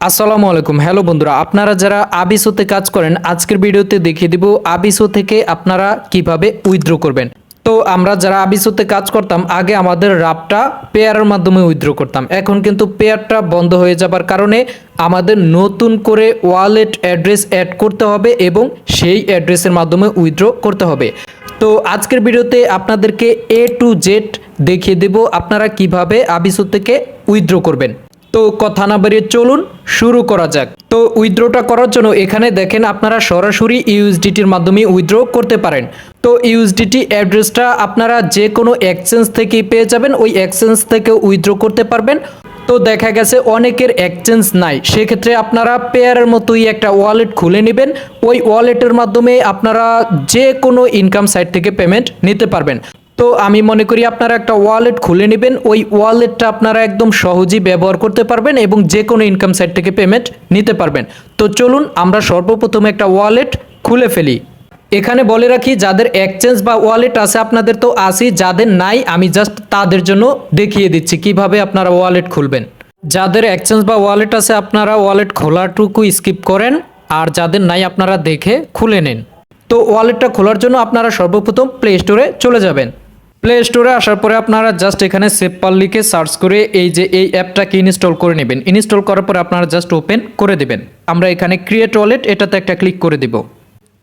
আসসালামু আলাইকুম। হ্যালো বন্ধুরা, আপনারা যারা আবিসোতে কাজ করেন, আজকের ভিডিওতে দেখিয়ে দিব আবিসো থেকে আপনারা কীভাবে উইথড্র করবেন। তো আমরা যারা আবিসোতে কাজ করতাম, আগে আমাদের রাপটা পেয়ারের মাধ্যমে উইথড্র করতাম। এখন কিন্তু পেয়ারটা বন্ধ হয়ে যাবার কারণে আমাদের নতুন করে ওয়ালেট অ্যাড্রেস অ্যাড করতে হবে এবং সেই অ্যাড্রেসের মাধ্যমে উইথড্র করতে হবে। তো আজকের ভিডিওতে আপনাদেরকে এ টু জেড দেখিয়ে দেব আপনারা কীভাবে আবিসো থেকে উইথড্র করবেন। তো কথা না বাড়িয়ে চলুন, শুরু করা যাক। তো উইথড্রটা করার জন্য এখানে দেখেন আপনারা সরাসরি ইউএসডিটির মাধ্যমে উইথড্র করতে পারেন। তো ইউএসডিটি অ্যাড্রেসটা আপনারা যে কোনো এক্সচেঞ্জ থেকেই পেয়ে যাবেন, ওই এক্সচেঞ্জ থেকে উইথড্র করতে পারবেন। তো দেখা গেছে অনেকের এক্সচেঞ্জ নাই, সেক্ষেত্রে আপনারা পেয়ারের মতোই একটা ওয়ালেট খুলে নেবেন। ওই ওয়ালেটের মাধ্যমে আপনারা যে কোনো ইনকাম সাইট থেকে পেমেন্ট নিতে পারবেন। তো আমি মনে করি আপনারা একটা ওয়ালেট খুলে নেবেন। ওই ওয়ালেটটা আপনারা একদম সহজেই ব্যবহার করতে পারবেন এবং যে কোনো ইনকাম সাইট থেকে পেমেন্ট নিতে পারবেন। তো চলুন, আমরা সর্বপ্রথম একটা ওয়ালেট খুলে ফেলি। এখানে বলে রাখি, যাদের এক্সচেঞ্জ বা ওয়ালেট আছে আপনাদের তো আসি যাদের নাই, আমি জাস্ট তাদের জন্য দেখিয়ে দিচ্ছি কীভাবে আপনারা ওয়ালেট খুলবেন। যাদের এক্সচেঞ্জ বা ওয়ালেট আছে, আপনারা ওয়ালেট খোলাটুকু স্কিপ করেন, আর যাদের নাই, আপনারা দেখে খুলে নিন। তো ওয়ালেটটা খোলার জন্য আপনারা সর্বপ্রথম প্লে স্টোরে চলে যাবেন। প্লে স্টোরে আসার পরে আপনারা জাস্ট এখানে সেপাল লিখে সার্চ করে এই যে এই অ্যাপটাকে ইনস্টল করে নেবেন। ইনস্টল করার পরে আপনারা জাস্ট ওপেন করে দেবেন। আমরা এখানে ক্রিয়েট ওয়ালেট এটাতে একটা ক্লিক করে দিব।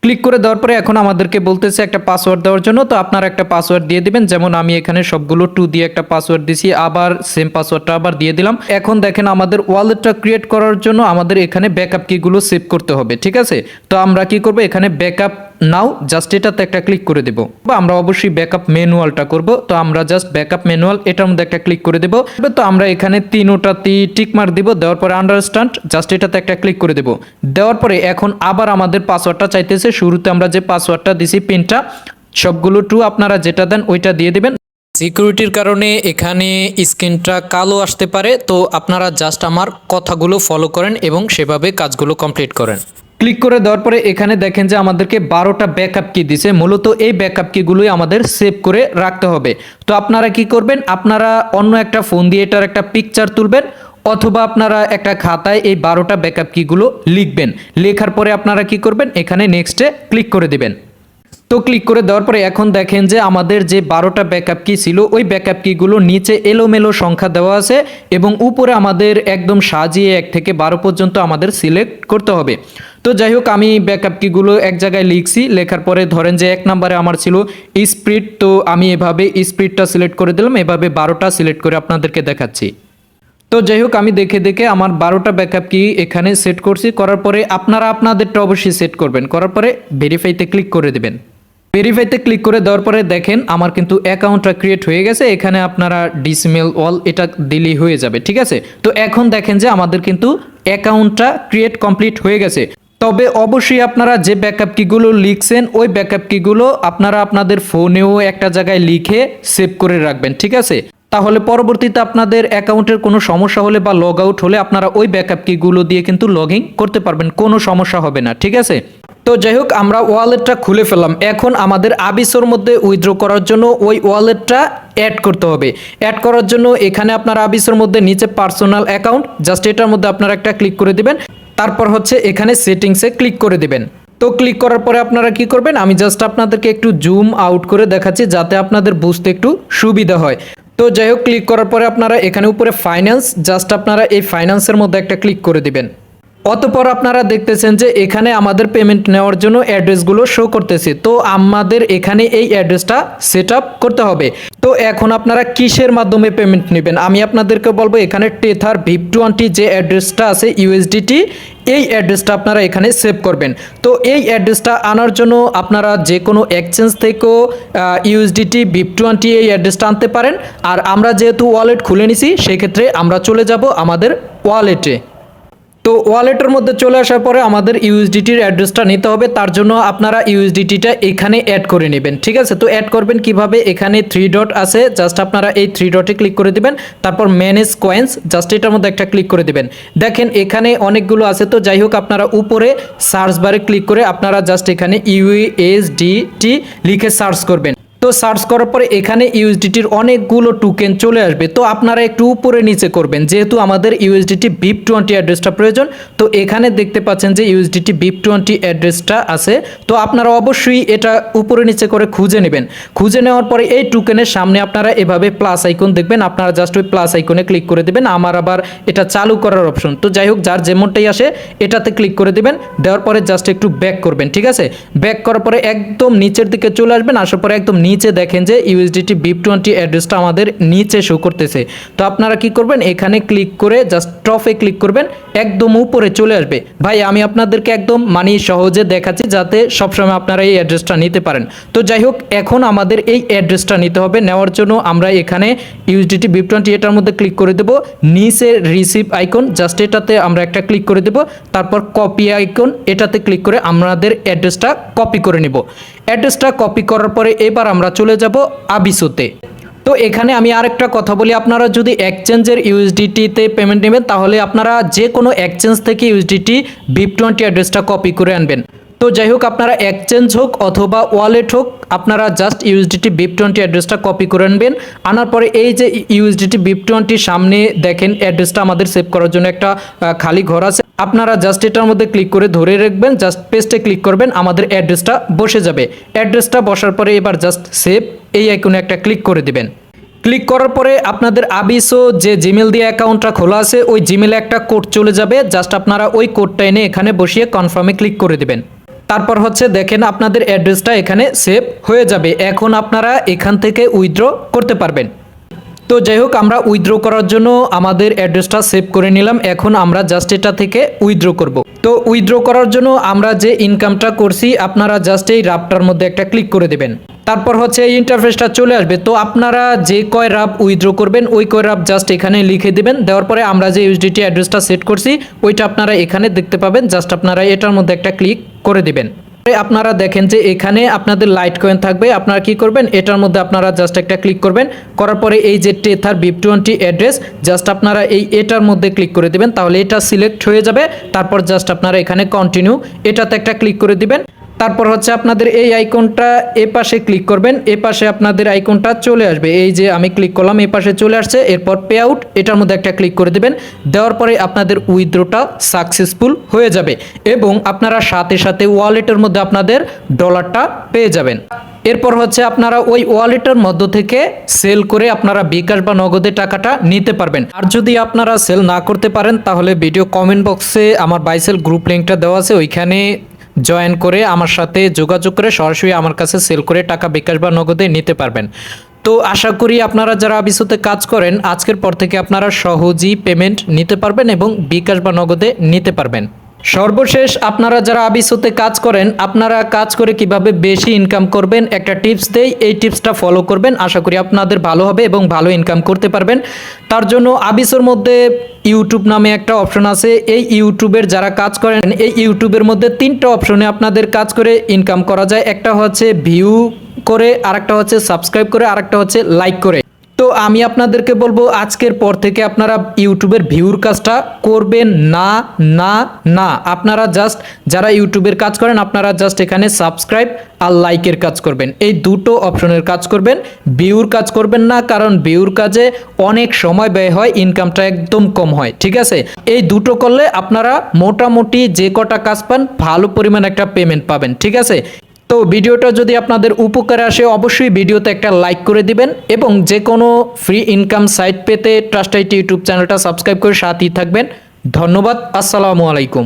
ক্লিক করে দেওয়ার পরে এখন আমাদেরকে বলতেছে একটা পাসওয়ার্ড দেওয়ার জন্য, তো আপনারা একটা পাসওয়ার্ড দিয়ে দিবেন। যেমন আমি এখানে সবগুলো টু দিয়ে একটা পাসওয়ার্ড দিছি, আবার সেম পাসওয়ার্ডটা আবার দিয়ে দিলাম। এখন দেখেন আমাদের ওয়ালেটটা ক্রিয়েট করার জন্য আমাদের এখানে ব্যাকআপ কিগুলো সেভ করতে হবে, ঠিক আছে? তো আমরা কি করব? এখানে ব্যাকআপ নাও জাস্ট এটাতে একটা ক্লিক করে দেব। বা আমরা অবশ্যই ব্যাকআপ ম্যানুয়ালটা করব। তো আমরা জাস্ট ব্যাকআপ ম্যানুয়াল এটার মধ্যে একটা ক্লিক করে দেব। তো আমরা এখানে তিনোটাতেই টিক মার্ক দিব, দেওয়ার পরে আন্ডারস্ট্যান্ড জাস্ট এটাতে একটা ক্লিক করে দেব। দেওয়ার পরে এখন আবার আমাদের পাসওয়ার্ডটা চাইতেছে। শুরুতে আমরা যে পাসওয়ার্ডটা দিছি পিনটা সবগুলো টু আপনারা যেটা দেন ওইটা দিয়ে দেবেন। সিকিউরিটির কারণে এখানে স্ক্রিনটা কালো আসতে পারে। তো আপনারা জাস্ট আমার কথাগুলো ফলো করেন এবং সেভাবে কাজগুলো কমপ্লিট করেন। ক্লিক করে দেওয়ার পরে এখানে দেখেন যে আমাদেরকে বারোটা ব্যাকআপ কি দিছে। মূলত এই ব্যাকআপ কিগুলোই আমাদের সেভ করে রাখতে হবে। তো আপনারা কি করবেন? আপনারা অন্য একটা ফোন দিয়ে এটার একটা পিকচার তুলবেন অথবা আপনারা একটা খাতায় এই বারোটা ব্যাকআপ কিগুলো লিখবেন। লেখার পরে আপনারা কি করবেন? এখানে নেক্সটে ক্লিক করে দিবেন। তো ক্লিক করে দেওয়ার পরে এখন দেখেন যে আমাদের যে বারোটা ব্যাকআপ কি ছিল, ওই ব্যাকআপ কিগুলো নিচে এলোমেলো সংখ্যা দেওয়া আছে এবং উপরে আমাদের একদম সাজিয়ে এক থেকে বারো পর্যন্ত আমাদের সিলেক্ট করতে হবে। তো যাই হোক, আমি ব্যাকআপ কিগুলো এক জায়গায় লিখছি, লেখার পরে ধরেন যে এক নম্বরে আমার ছিল স্প্রিট তো আমি এভাবে স্প্রিটটা সিলেক্ট করে দিলাম, এভাবে বারোটা সিলেক্ট করে আপনাদেরকে দেখাচ্ছি। তো যাই হোক, আমি দেখে দেখে আমার বারোটা ব্যাকআপ কি এখানে সেট করছি, করার পরে আপনারা আপনাদেরটা অবশ্যই সেট করবেন, করার পরে ভেরিফাইতে ক্লিক করে দেবেন। ভেরিফাইতে ক্লিক করে দেওয়ার পরে দেখেন আমার কিন্তু অ্যাকাউন্টটা ক্রিয়েট হয়ে গেছে, এখানে আপনারা ডিসমেল অল এটা দিলেই হয়ে যাবে, ঠিক আছে? তো এখন দেখেন যে আমাদের কিন্তু অ্যাকাউন্টটা ক্রিয়েট কমপ্লিট হয়ে গেছে। তবে অবশ্যই আপনারা যে ব্যাকআপ কিগুলো লিখছেন, ওই ব্যাকআপ কিগুলো আপনারা আপনাদের ফোনেও একটা জায়গায় লিখে সেভ করে রাখবেন, ঠিক আছে? তাহলে পরবর্তীতে আপনাদের অ্যাকাউন্টের কোনো সমস্যা হলে বা লগ আউট হলে আপনারা ওই ব্যাকআপ কিগুলো দিয়ে কিন্তু লগ করতে পারবেন, কোনো সমস্যা হবে না, ঠিক আছে? তো যাই হোক, আমরা ওয়ালেটটা খুলে ফেললাম। এখন আমাদের আবিসোর মধ্যে উইথড্র করার জন্য ওই ওয়ালেটটা অ্যাড করতে হবে। অ্যাড করার জন্য এখানে আপনার আবিসোর মধ্যে নিচে পার্সোনাল অ্যাকাউন্ট জাস্ট এটার মধ্যে আপনারা একটা ক্লিক করে দিবেন। তারপর হচ্ছে এখানে সেটিংসে ক্লিক করে দিবেন। তো ক্লিক করার পরে আপনারা কি করবেন? আমি জাস্ট আপনাদেরকে একটু জুম আউট করে দেখাচ্ছি যাতে আপনাদের বুঝতে একটু সুবিধা হয়। তো যাই হোক ক্লিক করার পরে আপনারা এখানে উপরে ফাইন্যান্স জাস্ট আপনারা এই ফাইন্যান্সের মধ্যে একটা ক্লিক করে দিবেন। অতপর আপনারা দেখতেছেন যে এখানে আমাদের পেমেন্ট নেওয়ার জন্য অ্যাড্রেসগুলো শো করতেছে। তো আমাদের এখানে এই অ্যাড্রেসটা সেট করতে হবে। তো এখন আপনারা কিসের মাধ্যমে পেমেন্ট নেবেন? আমি আপনাদেরকে বলব, এখানে টেথার ভিপ টোয়েন্টি যে অ্যাড্রেসটা আছে ইউএসডিটি এই অ্যাড্রেসটা আপনারা এখানে সেভ করবেন। তো এই অ্যাড্রেসটা আনার জন্য আপনারা যে কোনো এক্সচেঞ্জ থেকেও ইউএসডিটি ভিপ টোয়েন্টি এই অ্যাড্রেসটা আনতে পারেন। আর আমরা যেহেতু ওয়ালেট খুলে নিছি, সেক্ষেত্রে আমরা চলে যাব আমাদের ওয়ালেটে তো ওয়ালেটের মধ্যে চলে আসার পরে আমাদের ইউএসডিটির অ্যাড্রেসটা নিতে হবে, তার জন্য আপনারা ইউএসডিটিটা এখানে অ্যাড করে নেবেন, ঠিক আছে? তো অ্যাড করবেন কীভাবে? এখানে থ্রি ডট আছে জাস্ট আপনারা এই থ্রি ডটে ক্লিক করে দিবেন, তারপর ম্যানেজ কয়েন্স জাস্ট এটার মধ্যে একটা ক্লিক করে দিবেন। দেখেন, এখানে অনেকগুলো আছে, তো যাই হোক, আপনারা উপরে সার্চ বারে ক্লিক করে আপনারা জাস্ট এখানে ইউএসডিটি লিখে সার্চ করবেন। তো সার্চ করার পরে এখানে ইউএসডিটির অনেকগুলো টোকেন চলে আসবে। তো আপনারা একটু উপরে নিচে করবেন, যেহেতু আমাদের ইউএসডিটি বিপ টোয়েন্টি অ্যাড্রেসটা প্রয়োজন, তো এখানে দেখতে পাচ্ছেন যে ইউএসডিটি বিপ টোয়েন্টি অ্যাড্রেসটা আছে। তো আপনারা অবশ্যই এটা উপরে নিচে করে খুঁজে নেবেন। খুঁজে নেওয়ার পরে এই টোকেনের সামনে আপনারা এভাবে প্লাস আইকন দেখবেন, আপনারা জাস্ট ওই প্লাস আইকনে ক্লিক করে দেবেন, আমার আবার এটা চালু করার অপশন তো যাই হোক, যার যেমনটাই আসে, এটাতে ক্লিক করে দেবেন, দেওয়ার পরে জাস্ট একটু ব্যাক করবেন, ঠিক আছে? ব্যাক করার পরে একদম নিচের দিকে চলে আসবেন, আসার পরে একদম নিচে দেখেন যে ইউএসডিটি বিপ টোয়েন্টি অ্যাড্রেসটা আমাদের নিচে শো করতেছে। তো আপনারা কি করবেন? এখানে ক্লিক করে জাস্ট টপে ক্লিক করবেন, একদম উপরে চলে আসবে। ভাই, আমি আপনাদেরকে একদম মানে সহজে দেখাচ্ছি যাতে সবসময় আপনারা এই অ্যাড্রেসটা নিতে পারেন। তো যাই হোক, এখন আমাদের এই অ্যাড্রেসটা নিতে হবে। নেওয়ার জন্য আমরা এখানে ইউএসডিটি বিপ টোয়েন্টি এটার মধ্যে ক্লিক করে দেবো। নিচে রিসিভ আইকন জাস্ট এটাতে আমরা একটা ক্লিক করে দেবো। তারপর কপি আইকন এটাতে ক্লিক করে আমাদের অ্যাড্রেসটা কপি করে নিব। অ্যাড্রেসটা কপি করার পরে এবার আমরা চলে যাব আবিসুতে। তো এখানে আমি আরেকটা কথা বলি, আপনারা যদি এক্সচেঞ্জের ইউএসডিটিতে পেমেন্ট নেবেন, তাহলে আপনারা যে কোনো এক্সচেঞ্জ থেকে ইউএসডিটি বিপ টোয়েন্টি অ্যাড্রেসটা কপি করে আনবেন। তো যাই হোক, আপনারা এক্সচেঞ্জ হোক অথবা ওয়ালেট হোক, আপনারা জাস্ট ইউএসডিটি বিপ টোয়েন্টি অ্যাড্রেসটা কপি করে আনবেন আনার পরে এই যে ইউএসডিটি বিপ টোয়েন্টির সামনে দেখেন অ্যাড্রেসটা আমাদের সেভ করার জন্য একটা খালি ঘর আছে। আপনারা জাস্ট এটার মধ্যে ক্লিক করে ধরে রাখবেন জাস্ট পেস্টে ক্লিক করবেন, আমাদের অ্যাড্রেসটা বসে যাবে। অ্যাড্রেসটা বসার পরে এবার জাস্ট সেভ এই আইকনে একটা ক্লিক করে দিবেন। ক্লিক করার পরে আপনাদের আবিসো যে জিমেল দিয়ে অ্যাকাউন্টটা খোলা আছে, ওই জিমেলে একটা কোড চলে যাবে। জাস্ট আপনারা ওই কোডটা এনে এখানে বসিয়ে কনফার্মে ক্লিক করে দিবেন। তারপর হচ্ছে দেখেন আপনাদের অ্যাড্রেসটা এখানে সেভ হয়ে যাবে। এখন আপনারা এখান থেকে উইথড্র করতে পারবেন। তো যাই হোক, আমরা উইথড্র করার জন্য আমাদের অ্যাড্রেসটা সেভ করে নিলাম। এখন আমরা জাস্ট এটা থেকে উইথড্র করব। তো উইথড্র করার জন্য আমরা যে ইনকামটা করছি, আপনারা জাস্ট এই রাবটার মধ্যে একটা ক্লিক করে দেবেন। তারপর হচ্ছে এই ইন্টারফেসটা চলে আসবে। তো আপনারা যে কয় রাব উইথড্র করবেন, ওই কয় রাব জাস্ট এখানে লিখে দেবেন। দেওয়ার পরে আমরা যে ইউএসডিটি অ্যাড্রেসটা সেট করছি, ওইটা আপনারা এখানে দেখতে পাবেন। জাস্ট আপনারা এটার মধ্যে একটা ক্লিক করে দিবেন। আপনারা দেখেন যে এখানে আপনাদের লাইট কয়েন থাকবে, আপনারা কি করবেন? এটার মধ্যে আপনারা জাস্ট একটা ক্লিক করবেন। করার পরে এই যে tether BEP twenty address just আপনারা এই এটার মধ্যে ক্লিক করে দিবেন। তাহলে এটা সিলেক্ট হয়ে যাবে। তারপর জাস্ট আপনারা এখানে কন্টিনিউ এটাতে একটা ক্লিক করে দিবেন। তারপর হচ্ছে আপনাদের এই আইকনটা এ পাশে ক্লিক করবেন, এ পাশে আপনাদের আইকনটা চলে আসবে। এই যে আমি ক্লিক করলাম, এ পাশে চলে আসছে, এরপর পে আউট এটার মধ্যে একটা ক্লিক করে দেবেন। দেওয়ার পরে আপনাদের উইথড্রোটা সাকসেসফুল হয়ে যাবে এবং আপনারা সাথে সাথে ওয়ালেটের মধ্যে আপনাদের ডলারটা পেয়ে যাবেন। এরপর হচ্ছে আপনারা ওই ওয়ালেটের মধ্য থেকে সেল করে আপনারা বিকাশ বা নগদে টাকাটা নিতে পারবেন। আর যদি আপনারা সেল না করতে পারেন, তাহলে ভিডিও কমেন্ট বক্সে আমার বাইসেল গ্রুপ লিঙ্কটা দেওয়া আছে, ওইখানে জয়েন করে আমার সাথে যোগাযোগ করে সরাসরি আমার কাছে সেল করে টাকা বিকাশ বা নগদে নিতে পারবেন। তো আশা করি আপনারা যারা আবিসোতে কাজ করেন, আজকের পর থেকে আপনারা সহজেই পেমেন্ট নিতে পারবেন এবং বিকাশ বা নগদে নিতে পারবেন। সর্বশেষ, আপনারা যারা আবিসোতে কাজ করেন, আপনারা কাজ করে কীভাবে বেশি ইনকাম করবেন, একটা টিপস দেই, এই টিপসটা ফলো করবেন। আশা করি আপনাদের ভালো হবে এবং ভালো ইনকাম করতে পারবেন। তার জন্য আবিসোর মধ্যে ইউটিউব নামে একটা অপশন আছে। এই ইউটিউবের যারা কাজ করেন, এই ইউটিউবের মধ্যে তিনটা অপশনে আপনাদের কাজ করে ইনকাম করা যায়। একটা হচ্ছে ভিউ করে, আরেকটা হচ্ছে সাবস্ক্রাইব করে, আরেকটা হচ্ছে লাইক করে। তো আমি আপনাদেরকে বলব, আজকের পর থেকে আপনারা ইউটিউবের ভিউর কাজটা করবেন না না না। আপনারা জাস্ট যারা ইউটিউবের কাজ করেন, আপনারা জাস্ট এখানে সাবস্ক্রাইব আর লাইকের কাজ করবেন। এই দুটো অপশনের কাজ করবেন। ভিউর কাজ করবেন না, কারণ ভিউর কাজে অনেক সময় ব্যয় হয় ইনকামটা একদম কম হয়, ঠিক আছে? এই দুটো করলে আপনারা মোটামুটি যে কটা কাজ পান, ভালো পরিমাণ একটা পেমেন্ট পাবেন, ঠিক আছে? তো ভিডিওটা যদি আপনাদের উপকারে আসে, অবশ্যই ভিডিওতে একটা লাইক করে দিবেন এবং যে কোনো ফ্রি ইনকাম সাইট পেতে ট্রাস্ট আইটি ইউটিউব চ্যানেলটা সাবস্ক্রাইব করে সাথেই থাকবেন। ধন্যবাদ, আসসালামু আলাইকুম।